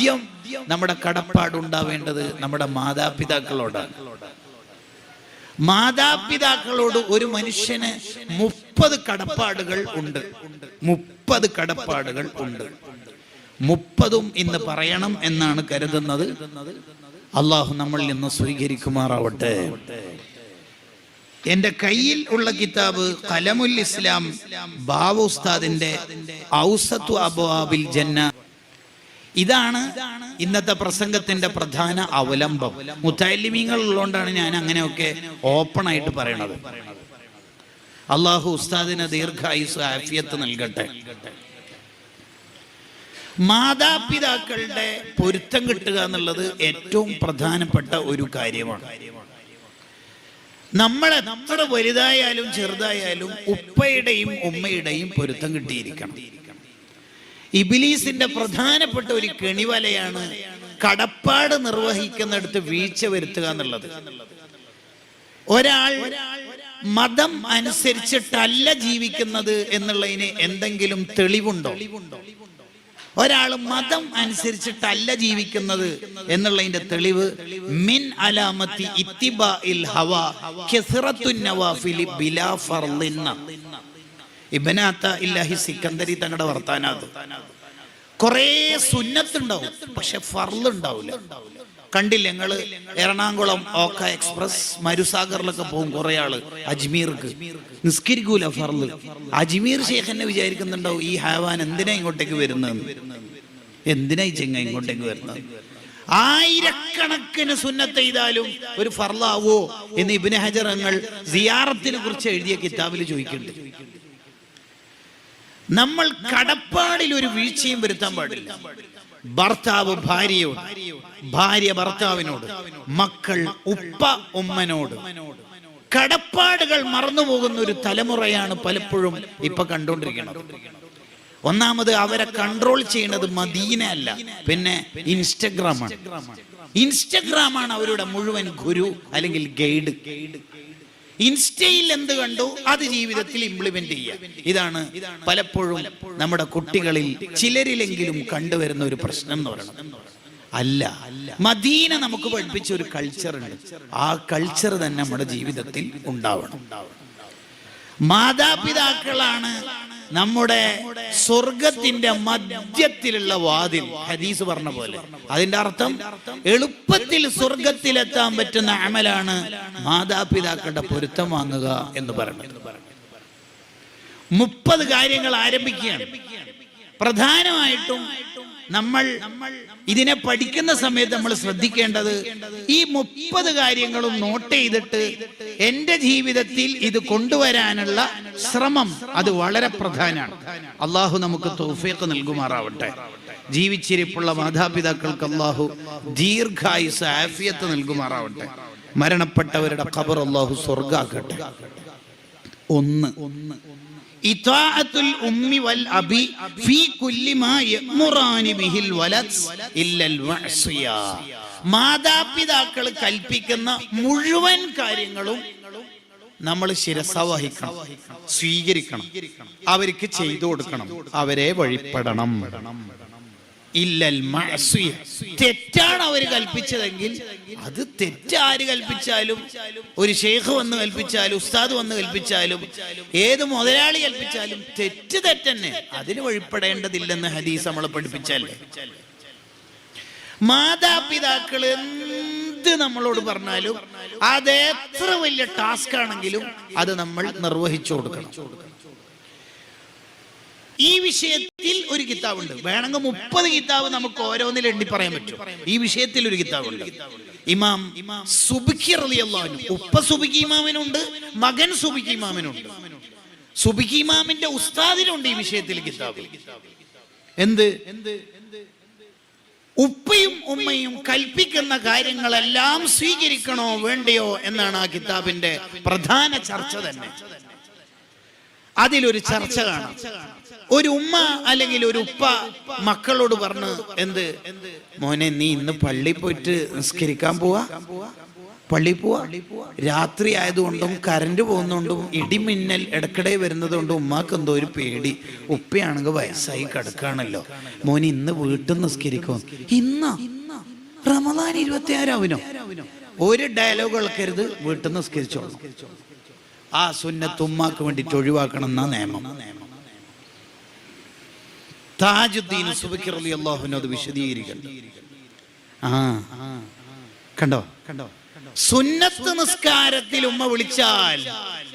ആദ്യം നമ്മുടെ കടപ്പാടുണ്ടാവേണ്ടത് നമ്മുടെ മാതാപിതാക്കളോടാണ്. മാതാപിതാക്കളോട് ഒരു മനുഷ്യന് മുപ്പത് കടപ്പാടുകൾ ഉണ്ട്. മുപ്പത് കടപ്പാടുകൾ ഉണ്ട്. മുപ്പതും ഇന്ന് പറയണം എന്നാണ് കരുതുന്നത്. അള്ളാഹു നമ്മൾ ഇന്ന് സ്വീകരിക്കുമാറാവട്ടെ. എന്റെ കയ്യിൽ ഉള്ള കിതാബ് കലമുൽ ഇസ്ലാം ബാബുസ്താദിന്റെ ഉസ്താദിന്റെ ഔസത്തു ജന്ന ഇതാണ് ഇന്നത്തെ പ്രസംഗത്തിന്റെ പ്രധാന അവലംബം. മുത്തലിമീങ്ങൾ ഉള്ളതുകൊണ്ടാണ് ഞാൻ അങ്ങനെയൊക്കെ ഓപ്പൺ ആയിട്ട് പറയണത്. അള്ളാഹു ഉസ്താദിന് ദീർഘായുസ് ആഫിയത്ത് നൽകട്ടെ. മാതാപിതാക്കളുടെ പൊരുത്തം കിട്ടുക എന്നുള്ളത് ഏറ്റവും പ്രധാനപ്പെട്ട ഒരു കാര്യമാണ്. നമ്മളെ എത്ര വലുതായാലും ചെറുതായാലും ഉപ്പയുടെയും ഉമ്മയുടെയും പൊരുത്തം കിട്ടിയിരിക്കണം. ഇബിലീസിന്റെ പ്രധാനപ്പെട്ട ഒരു കെണിവലയാണ് കടപ്പാട് നിർവഹിക്കുന്നിടത്ത് വീഴ്ച വരുത്തുക എന്നുള്ളത്. ഒരാൾ മതം അനുസരിച്ചിട്ടല്ല ജീവിക്കുന്നത് എന്നുള്ളതിന് എന്തെങ്കിലും തെളിവുണ്ടോ? ഒരാൾ മതം അനുസരിച്ചിട്ടല്ല ജീവിക്കുന്നത് എന്നുള്ളതിന്റെ തെളിവ് മിൻ അലാമത്തി ഇത്തിബാ ഇൽ ഹവ ബിലാ ഫർളിന്ന ഇബനാത്ത ഇല്ലാഹി സിക്കന്ദരി തങ്ങളുടെ വർത്താനാത്. കുറേ സുന്നത്തുണ്ടാവും പക്ഷെ ഫർലുണ്ടാവില്ല കണ്ടില്ല ഞങ്ങൾ എറണാകുളം ഓക്ക എക്സ്പ്രസ് മരുസാഗറിലൊക്കെ പോകും കുറെ ആൾ അജ്മീർക്ക്. നിസ്കരിക്കൂല ഫർൽ അജ്മീർ ഷേഖ് വിചാരിക്കുന്നുണ്ടാവും ഈ ഹാവാൻ എന്തിനാ ഇങ്ങോട്ടേക്ക് വരുന്നതെന്ന്? എന്തിനാ ഈ ചെങ്ങ ഇങ്ങോട്ടേക്ക് വരുന്നത്? ആയിരക്കണക്കിന് സുന്നത്ത് ചെയ്താലും ഒരു ഫർലാവോ എന്ന് ഇബിന് ഹജറങ്ങൾ സിയാറത്തിനെ കുറിച്ച് എഴുതിയ കിതാബിൽ ചോദിക്കുന്നുണ്ട്. നമ്മൾ കടപ്പാടിൽ ഒരു വീഴ്ചയും വരുത്താൻ പാടില്ല. ഭർത്താവ് ഭാര്യയോട് ഭാര്യ ഭർത്താവിനോട് മക്കൾ ഉപ്പ ഉമ്മനോട്. കടപ്പാടുകൾ മറന്നുപോകുന്ന ഒരു തലമുറയാണ് പലപ്പോഴും ഇപ്പൊ കണ്ടുകൊണ്ടിരിക്കുന്നത്. ഒന്നാമത് അവരെ കൺട്രോൾ ചെയ്യുന്നത് മദീന അല്ല പിന്നെ ഇൻസ്റ്റഗ്രാമാണ്. ഇൻസ്റ്റഗ്രാമാണ് അവരുടെ മുഴുവൻ ഗുരു അല്ലെങ്കിൽ ഗൈഡ്. ഇൻസ്റ്റയിൽ എന്ത് കണ്ടു? അത് ജീവിതത്തിൽ ഇംപ്ലിമെന്റ് ചെയ്യുക. ഇതാണ് പലപ്പോഴും നമ്മുടെ കുട്ടികളിൽ ചിലരിലെങ്കിലും കണ്ടുവരുന്ന ഒരു പ്രശ്നം എന്ന് പറയുന്നത് അല്ല മദീന നമുക്ക് പഠിപ്പിച്ച ഒരു കൾച്ചർ ഉണ്ട്. ആ കൾച്ചർ തന്നെ നമ്മുടെ ജീവിതത്തിൽ ഉണ്ടാവണം. മാതാപിതാക്കളാണ് നമ്മുടെ സ്വർഗത്തിന്റെ മധ്യത്തിലുള്ള വാതിൽ ഹദീസ് പറഞ്ഞ പോലെ. അതിന്റെ അർത്ഥം എളുപ്പത്തിൽ സ്വർഗത്തിലെത്താൻ പറ്റുന്ന അമലാണ് മാതാപിതാക്കളുടെ പൊരുത്തം വാങ്ങുക എന്ന് പറയുന്നത്. മുപ്പത് കാര്യങ്ങൾ ആരംഭിക്കുകയാണ്. പ്രധാനമായിട്ടും നമ്മൾ ഇതിനെ പഠിക്കുന്ന സമയത്ത് നമ്മൾ ശ്രദ്ധിക്കേണ്ടത് ഈ മുപ്പത് കാര്യങ്ങളും നോട്ട് ചെയ്തിട്ട് എന്റെ ജീവിതത്തിൽ ഇത് കൊണ്ടുവരാനുള്ള ശ്രമം അത് വളരെ പ്രധാനമാണ്. അള്ളാഹു നമുക്ക് തോഫിയൊക്കെ നൽകുമാറാവട്ടെ. ജീവിച്ചിരിപ്പുള്ള മാതാപിതാക്കൾക്ക് അള്ളാഹു ദീർഘായുസ് ആഫിയത്ത് നൽകുമാറാവട്ടെ. മരണപ്പെട്ടവരുടെ ഖബർ അള്ളാഹു സ്വർഗാക്കട്ടെ ഒന്ന് ഒന്ന് മാതാപിതാക്കൾ കൽപ്പിക്കുന്ന മുഴുവൻ കാര്യങ്ങളും നമ്മൾ ശിരസ വഹിക്കണം സ്വീകരിക്കണം അവർക്ക് ചെയ്തു കൊടുക്കണം അവരെ വഴിപ്പെടണം. തെറ്റാണ് അവർ കൽപ്പിച്ചതെങ്കിൽ അത് തെറ്റാര് കൽപ്പിച്ചാലും ഒരു ഷെയ്ഖ് വന്ന് കൽപ്പിച്ചാലും ഉസ്താദ് വന്ന് കൽപ്പിച്ചാലും ഏത് മുതലാളി കൽപ്പിച്ചാലും തെറ്റ് തെറ്റന്നെ. അതിന് വഴിപ്പെടേണ്ടതില്ലെന്ന് ഹദീസ് നമ്മൾ പഠിപ്പിച്ചല്ലേ? മാതാപിതാക്കൾ എന്ത് നമ്മളോട് പറഞ്ഞാലും അത് എത്ര വലിയ ടാസ്ക് ആണെങ്കിലും അത് നമ്മൾ നിർവഹിച്ചു കൊടുക്കണം. ഈ വിഷയത്തിൽ ഒരു കിതാബുണ്ട്. വേണമെങ്കിൽ മുപ്പത് കിതാബ് നമുക്ക് ഓരോന്നിൽ എണ്ണി പറയാൻ പറ്റും. ഈ വിഷയത്തിൽ ഒരു കിതാബുണ്ട്. ഇമാം സുബിഖി റളിയല്ലാഹു ഉപ്പ സുബിഖി ഇമാമിനുണ്ട് മകൻ സുബിഖി ഇമാമിനുണ്ട്. സുബിഖി ഇമാമിന്റെ ഉസ്താദിനുണ്ട് ഈ വിഷയത്തിൽ കിതാബ്. എന്ത്? ഉപ്പയും ഉമ്മയും കൽപ്പിക്കുന്ന കാര്യങ്ങളെല്ലാം സ്വീകരിക്കണോ വേണ്ടയോ എന്നാണ് ആ കിതാബിന്റെ പ്രധാന ചർച്ച തന്നെ. അതിലൊരു ചർച്ച കാണാം. ഒരു ഉമ്മ അല്ലെങ്കിൽ ഒരു ഉപ്പ മക്കളോട് പറഞ്ഞ് എന്ത്? മോനെ നീ ഇന്ന് പള്ളി പോയിട്ട് നിസ്കരിക്കാൻ പോവാ? പള്ളി പോവാ? രാത്രി ആയതുകൊണ്ടും കറണ്ട് പോകുന്നതുകൊണ്ടും ഇടിമിന്നൽ ഇടക്കിടെ വരുന്നതുകൊണ്ടും ഉമ്മാക്ക് എന്തോ ഒരു പേടി. ഉപ്പയാണെങ്കിൽ വയസ്സായി കിടക്കാണല്ലോ. മോൻ ഇന്ന് വീട്ടിൽ നിസ്കരിക്കും? ഇന്ന? റമദാൻ ഇരുപത്തി ആറാവിനോ ഒരു ഡയലോഗ് കേൾക്കരുത് വീട്ടിൽ നിസ്കരിച്ചോളൂ. ആ സുന്നത്ത് ഉമ്മാക്ക് വേണ്ടിയിട്ട് ഒഴിവാക്കണം എന്നാ നിയമം. താജുദ്ദീൻ സുബക്കിർ അലി അള്ളാഹുവിന് ആ. കണ്ടോ? കണ്ടോ സുന്നത്ത് നിസ്കാരത്തിൽ ഉമ്മ വിളിച്ചാൽ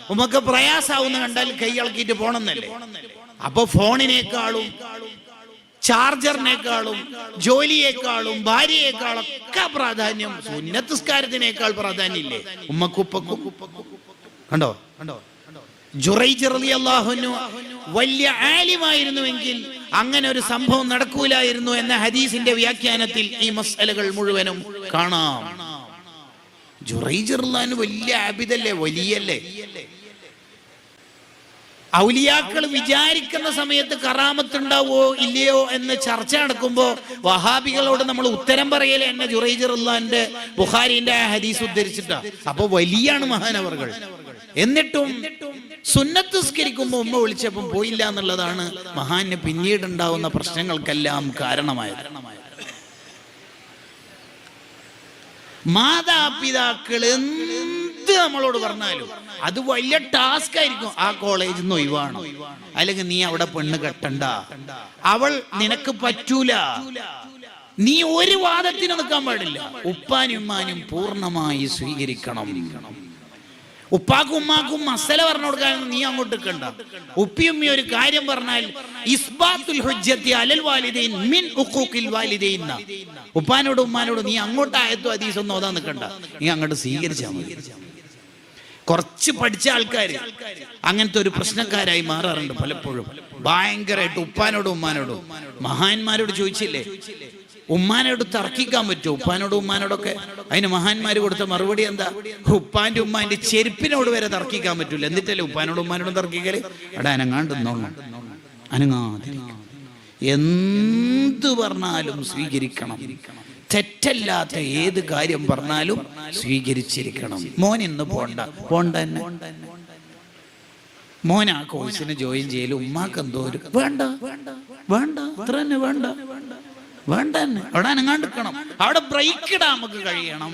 ഉമ്മക്ക് പ്രയാസാവുന്ന കണ്ടാൽ കൈ ഇളക്കിയിട്ട് പോണെന്നല്ലേ? അപ്പൊ ഫോണിനേക്കാളും ചാർജറിനേക്കാളും ജോലിയേക്കാളും ഭാര്യയേക്കാളും ഒക്കെ പ്രാധാന്യം സുന്നത്ത് നിസ്കാരത്തിനേക്കാൾ പ്രാധാന്യം ഇല്ലേ ഉമ്മക്കുപ്പക്കും കണ്ടോ? കണ്ടോ ജുറൈ ചെറിയ അൻഹു വലിയ ആലിമായിരുന്നുവെങ്കിൽ അങ്ങനെ ഒരു സംഭവം നടക്കൂലായിരുന്നു എന്ന ഹദീസിന്റെ വ്യാഖ്യാനത്തിൽ ഈ മസലകൾ മുഴുവനും കാണാം. ജുറൈജ് റളിയല്ലാഹു വലിയ ആബിദല്ലേ വലിയല്ലേ? ഔലിയാക്കൾ വിചാരിക്കുന്ന സമയത്ത് കറാമത്തുണ്ടാവോ ഇല്ലയോ എന്ന് ചർച്ച നടക്കുമ്പോ വഹാബികളോട് നമ്മൾ ഉത്തരം പറയലേ എന്നെ ജുറൈജ് റളിയല്ലാഹുവിന്റെ ബുഖാരിന്റെ ഹദീസ് ഉദ്ധരിച്ചിട്ടാ. അപ്പൊ വലിയാണ് മഹാനവർകൾ എന്നിട്ടും സുന്നത്ത് സ്കരിക്കുമ്പോൾ ഉമ്മ വിളിച്ചപ്പം പോയില്ല എന്നുള്ളതാണ് മഹാന് പിന്നീട് ഉണ്ടാവുന്ന പ്രശ്നങ്ങൾക്കെല്ലാം കാരണമായത്. മാതാപിതാക്കൾ എന്ത് നമ്മളോട് പറഞ്ഞാലും അത് വലിയ ടാസ്ക് ആയിരിക്കും. ആ കോളേജിൽ നിന്ന് ഒഴിവാണ് അല്ലെങ്കിൽ നീ അവിടെ പെണ്ണ് കെട്ടണ്ട. അവൾ നിനക്ക് പറ്റൂല. നീ ഒരു വാദത്തിന് നിൽക്കാൻ പാടില്ല. ഉപ്പാനും ഉമ്മാനും പൂർണമായി സ്വീകരിക്കണം. ഉപ്പാക്കും ഉമ്മാക്കും മസല പറഞ്ഞു കൊടുക്കാൻ നീ അങ്ങോട്ട് നിൽക്കണ്ട. ഉപ്പിയുമ്മി ഒരു കാര്യം പറഞ്ഞാൽ ഇസ്ബാത്തുൽ അലൽ വാലിദൈൻ മിൻ. ഉപ്പാനോട് ഉമ്മാനോട് നീ അങ്ങോട്ട് ആയത്തോ അതീസ് ഒന്നും ഓതാൻ നിൽക്കണ്ട. നീ അങ്ങോട്ട് സ്വീകരിച്ചാൽ മതി. കുറച്ച് പഠിച്ച ആൾക്കാർ അങ്ങനത്തെ ഒരു പ്രശ്നക്കാരായി മാറാറുണ്ട് പലപ്പോഴും. ഭയങ്കരമായിട്ട് ഉപ്പാനോടും ഉമ്മാനോടും മഹാന്മാരോട് ചോദിച്ചില്ലേ? ഉമ്മാനോട് തർക്കിക്കാൻ പറ്റുമോ? ഉപ്പാനോട് ഉമ്മാനോടൊക്കെ. അതിന് മഹാന്മാർ കൊടുത്ത മറുപടി എന്താ? ഉപ്പാന്റെ ഉമ്മാന്റെ ചെരുപ്പിനോട് വരെ തർക്കിക്കാൻ പറ്റൂല. എന്നിട്ടല്ലേ ഉപ്പാനോട് ഉമ്മാനോടും തർക്കിക്കൽ? അവിടെ അനങ്ങാതിരിക്കണം എന്ത് പറഞ്ഞാലും സ്വീകരിക്കണം. തെറ്റല്ലാത്ത ഏത് കാര്യം പറഞ്ഞാലും സ്വീകരിച്ചിരിക്കണം. മോൻ ഇന്ന് പോണ്ട. പോണ്ട മോൻ ആ കോഴ്സിന് ജോയിൻ ചെയ്യലും ഉമ്മാക്ക് എന്തോ ഒരു വേണ്ട. വേണ്ട. ഇത്ര തന്നെ വേണ്ട. വേണ്ട അവിടെ അനങ്ങാണ്ടിരിക്കണം അവിടെ ബ്രേക്ക് ഇടാൻ നമുക്ക് കഴിയണം.